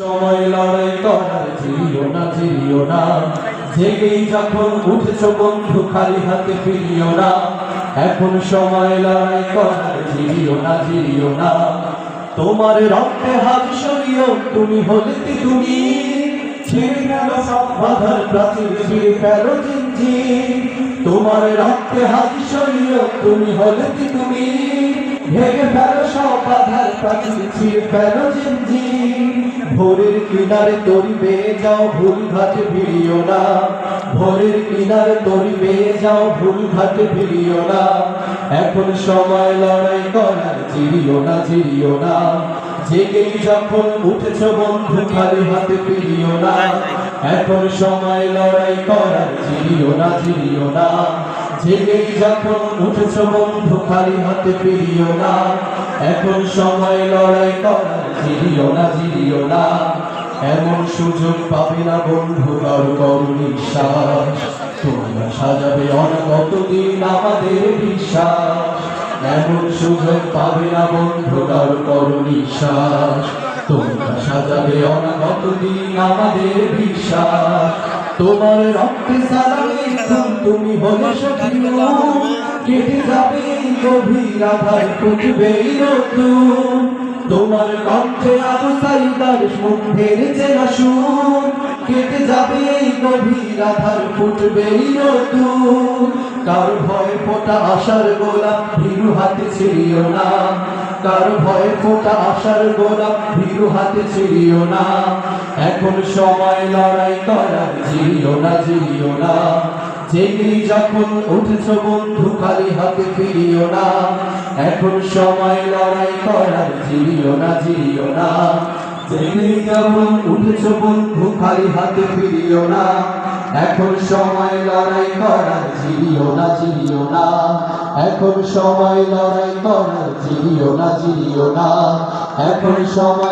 সময় হাতে না। এখন সময় লড়াই করার না ঝিরিও না। তোমার রক্তে হাত সরিও তুমি হলে কি তুমি। তোমার রক্তে হাত সরিও তুমি হলে কি তুমি। ভেঙে ফেলো সব বাধার প্রাচীর, ছিঁড়ে ফেলো ভোরের কিনারে তরি বেয়ে যাও, ভুল ঘাটে ভিড়িও না। ভোরের কিনারে তরি বেয়ে যাও, ভুল ঘাটে ভিড়িও না। এখন সময় লড়াই করার চিরিও না চিরিও না। জেগেই যখন উঠেছ বন্ধু, খালি হাতে ফিরিও না। এখন সময় লড়াই করার না না। জেগেই যখন উঠেছ বন্ধু, খালি হাতে ফিরিও না। এখন সময় লড়াই করার জিরিও না জিরিও না। এমন সুযোগ পাবে না বন্ধু কারও করু নিঃশ্বাস। তোমরা সাজাবে অনগত দিন আমাদের বিশ্বাস। এমন সুযোগ পাবে না বন্ধু কারও করু নিঃশ্বাস। তোমরা সাজাবে অনগত দিন আমাদের বিশ্বাস। তোমার রক্তে খুন তুমি হলে সখিনো কেটে যাবে গভীর আধার নতুন। তোমার কণ্ঠে আবু সাইদার মুখের চেনা সুর। কেটে যাবে এই গভীর আধার, ফুটবেই নতুন। কার ভয় ফোটা আশার গোলাপ, ভীরু হাতে ছিড়িও না। কার ভয় ফোটা আশার গোলাপ, ভীরু হাতে ছিড়িও না। এখন সময় লড়াই করার জিরিও না জিরিও না। জেগেই যখন উঠেছ বন্ধু খালি হাতে ফিরিও না, এখন সময় লড়াই করার জিরিও না জিরিও না। জেগেই যখন উঠেছ বন্ধু খালি হাতে ফিরিও না, এখন সময় লড়াই করার জিরিও না জিরিও না। এখন সময় লড়াই করার জিরিও না জিরিও না। এখন সময়